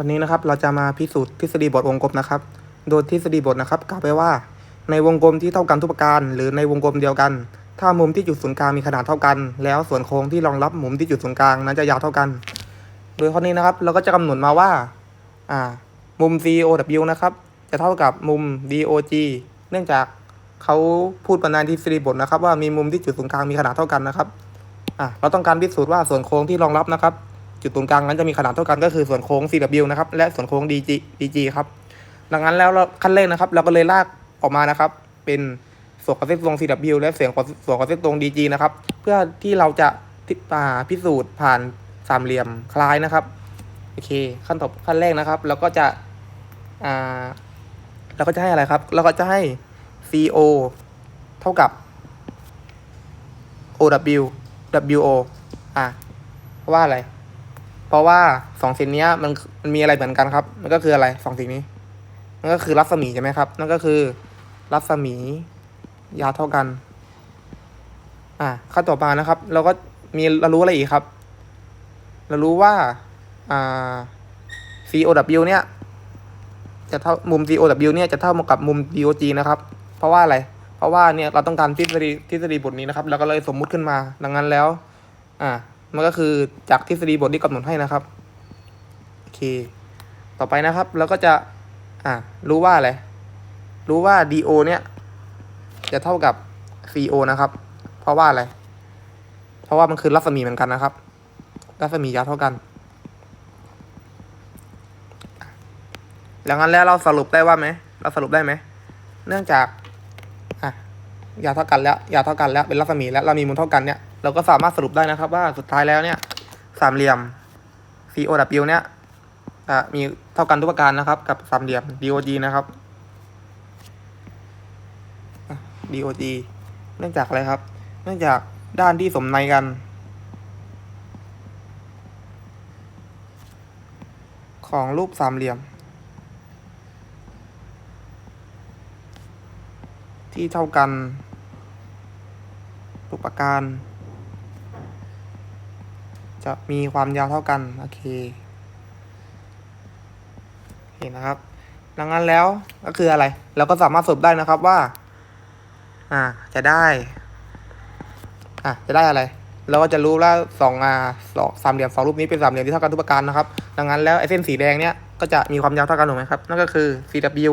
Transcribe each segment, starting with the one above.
วันนี้นะครับเราจะมาพิสูจน์ทฤษฎีบทวงกลมนะครับ โดยทฤษฎีบทนะครับกล่าวไว้ว่า ในวงกลมที่เท่ากันทุกประการ หรือในวงกลมเดียวกัน ถ้ามุมที่จุดศูนย์กลางมีขนาดเท่ากัน แล้วส่วนโค้งที่รองรับมุมที่จุดศูนย์กลางนั้นจะยาวเท่ากัน โดยข้อนี้นะครับ เราก็จะกำหนดมาว่าอ่ามุม COW นะครับ จะเท่ากับมุม DOG เนื่องจากเขาพูดประนานทฤษฎีบทนะครับ ว่ามีมุมที่จุดศูนย์กลางมีขนาดเท่ากันนะครับอะเราต้องการพิสูจน์ว่าส่วนโค้งที่รองรับนะครับ จุดศูนกลางนั้นจะมีขนาดเท่ากันก็คือส่วนโค้ง CW นะครับ และส่วนโค้ง DG DG ครับ ดังนั้นแล้วเราขั้นแรกนะครับ เราก็เลยลากออกมานะครับ เป็นส่วนของเส้นตรง CW และเสียงของส่วนของเส้นตรง DG นะครับ เพื่อที่เราจะพิอ่าพิสูจน์ผ่านสามเหลี่ยมคล้ายนะครับ โอเค ขั้นต่อขั้นแรกนะครับ เราก็จะอ่าเราก็จะให้อะไรครับ เราก็จะให้ CO เท่ากับ OW WO อะว่าอะไร เพราะว่าสองสิ่งนี้มันมันมีอะไรเหมือนกันครับมันก็คืออะไรสองสิ่งนี้มันก็คือรัศมีใช่ไหมครับ นั่นก็คือรัศมียาวเท่ากัน อะขั้นต่อมานะครับ เราก็มีเรารู้อะไรอีกครับ เรารู้ว่าอ่า COW เนี่ย จะเท่ามุม COW เนี่ยจะเท่ากับมุม DOG นะครับ เพราะว่าอะไร เพราะว่าเนี่ยเราต้องการทฤษฎีทฤษฎีบทนี้นะครับ เราก็เลยสมมุติขึ้นมา ดังนั้นแล้ว อ่า มันก็คือจากทฤษฎีบทที่กำหนดให้นะครับโอเค ต่อไปนะครับเราก็จะอ่ารู้ว่าอะไรรู้ว่า DO เนี่ย จะเท่ากับ CO นะครับ เพราะว่าอะไร เพราะว่ามันคือรัศมีเหมือนกันนะครับ รัศมียาวเท่ากันดังนั้นแล้วเราสรุปได้ว่าไหม เราสรุปได้ไหม เนื่องจากอะยาวเท่ากันแล้ว ยาวเท่ากันแล้ว เป็นรัศมีแล้ว เรามีมุมเท่ากันเนี่ย เราก็สามารถสรุปได้นะครับ ว่าสุดท้ายแล้วเนี่ยสามเหลี่ยม COW เนี่ยมีเท่ากันทุกประการนะครับ กับสามเหลี่ยม DOG นะครับ DOG เนื่องจากอะไรครับ เนื่องจากด้านที่สมในกัน ของรูปสามเหลี่ยม ที่เท่ากันทุกประการ จะมีความยาวเท่ากัน โอเค เห็นนะครับ ดังนั้นแล้วก็คืออะไร เราก็สามารถสรุปได้นะครับว่า อ่า จะได้ อะ จะได้อะไร เราก็จะรู้แล้วสองอ่าสองสามเหลี่ยมสองรูปนี้เป็นสามเหลี่ยมที่เท่ากันทุกประการนะครับ ดังนั้นแล้วไอ้เส้นสีแดงเนี้ยก็จะมีความยาวเท่ากันถูกไหมครับ นั่นก็คือ CW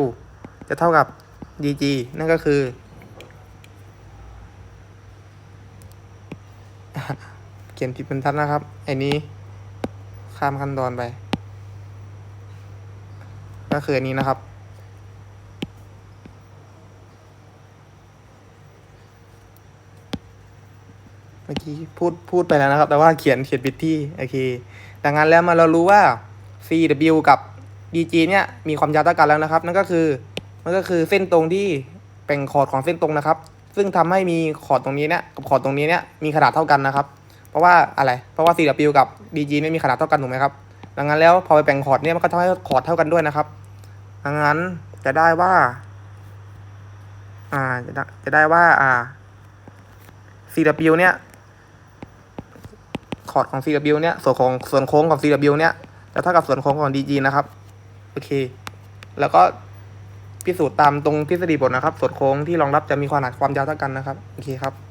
จะเท่ากับ DG นั่นก็คือ เขียนผิดบรรทัดนะครับไอ้นี้ข้ามขั้นตอนไป ก็คืออันนี้นะครับ เมื่อกี้พูดพูดไปแล้วนะครับ แต่ว่าเขียนเขียนผิดที่โอเคดังนั้นแล้วมาเรารู้ว่า CW กับ DG เนี่ยมีความยาวเท่ากันแล้วนะครับ นั่นก็คือมันก็คือเส้นตรงที่แบ่งขอดของเส้นตรงนะครับ ซึ่งทำให้มีขอดตรงนี้เนี่ยกับขอดตรงนี้เนี่ยมีขนาดเท่ากันนะครับ เพราะว่าอะไร เพราะว่า CW กับ DG เนี่มีขนาดเท่ากันถูกไหมครับ ดังนั้นแล้วพอไปแบ่งขอร์ดเนี่ยมันก็ทำให้ขอร์ดเท่ากันด้วยนะครับ ดังนั้นจะได้ว่า อ่า จะได้จะได้ว่า อ่า CW เนี่ย คอร์ดของ CW เนี่ย ส่วนของส่วนโค้งของ CW เนี่ยจะเท่ากับส่วนโค้งของ DG นะครับ โอเค แล้วก็พิสูจน์ตามตรงทฤษฎีบทนะครับ ส่วนโค้งที่รองรับจะมีขนาดความยาวเท่ากันนะครับ โอเคครับ